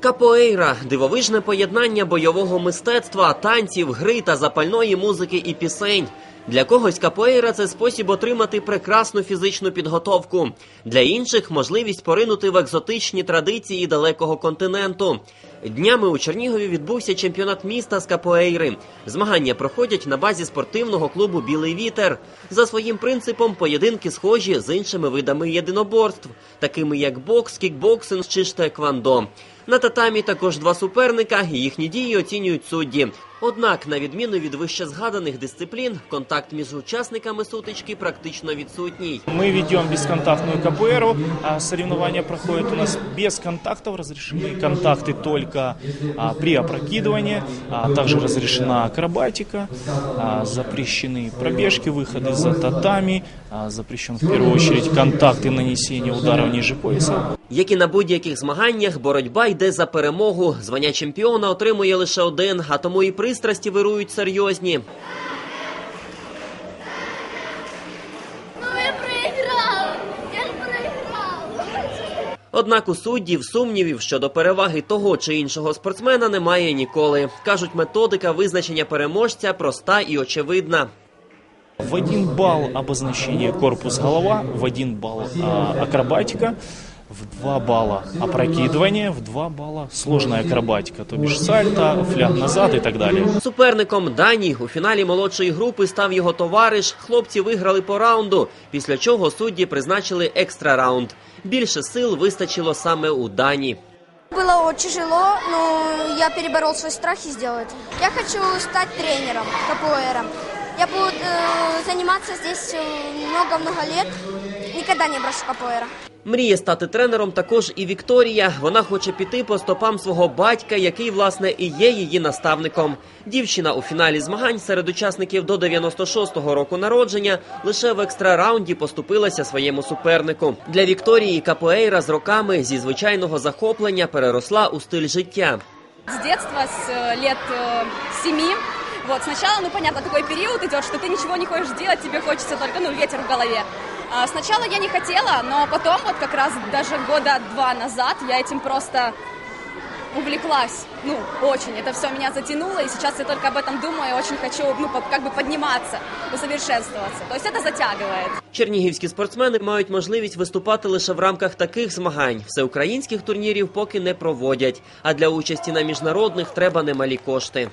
Капоейра дивовижне поєднання бойового мистецтва, танців, гри та запальної музики і пісень. Для когось капоейра це спосіб отримати прекрасну фізичну підготовку. Для інших можливість поринути в екзотичні традиції далекого континенту. Днями у Чернігові відбувся чемпіонат міста з капоейри. Змагання проходять на базі спортивного клубу Білий вітер. За своїм принципом поєдинки схожі з іншими видами єдиноборств, такими як бокс, кікбоксинг чи ж теквандо. На татамі також два суперника, їхні дії оцінюють судді. Однак, на відміну від вище згаданих дисциплін, контакт між учасниками сутички практично відсутній. Мы ведем бесконтактную КПРу, а соревнования проходят у нас без контактов, разрешены контакты только а, при опрокидывании, а также разрешена акробатика, а, запрещены пробежки, выходы за татами, а, запрещен в первую очередь контакт и нанесение ударов ниже пояса. Як і на будь-яких змаганнях, боротьба йде за перемогу. Звання чемпіона отримує лише один, а тому і пристрасті вирують серйозні. Ну! Однак у суддів сумнівів щодо переваги того чи іншого спортсмена немає ніколи. кажуть, методика визначення переможця проста і очевидна. В один балл обозначение корпус-голова, в один балл а, акробатика, в два балла опрокидывание, в два балла сложная акробатика, то бишь сальто, фляг назад и так далее. Суперником Дані у фіналі молодшої групи став його товариш. Хлопці виграли по раунду, після чого судді призначили екстра раунд. Більше сил вистачило саме у Дані. Было очень тяжело, но я переборол свой страх и сделал это. Я хочу стать тренером капоэра. Я буду э, заниматься здесь э, много-много лет. Никогда не брошу капоэра. Мріє стати тренером також і Вікторія. Вона хоче піти по стопам свого батька, який власне і є її наставником. Дівчина у фіналі змагань серед учасників до 96-го року народження лише в екстра раунді поступилася своєму супернику. Для Вікторії капоейра з роками зі звичайного захоплення переросла у стиль життя. с детства, с э, лет э, семи. Вот, сначала, ну, понятно, такой период идет, что ты ничего не хочешь делать, тебе хочется только, ну, ветер в голове. А сначала я не хотела, но потом, вот как раз даже года два назад, я этим просто увлеклась. Ну, очень. Это все меня затянуло, и сейчас я только об этом думаю, и очень хочу, ну, по- как бы подниматься, усовершенствоваться. То есть это затягивает. Чернігівські спортсмени мають можливість виступати лише в рамках таких змагань. Всеукраїнських турнірів поки не проводять. А для участі на міжнародних треба немалі кошти.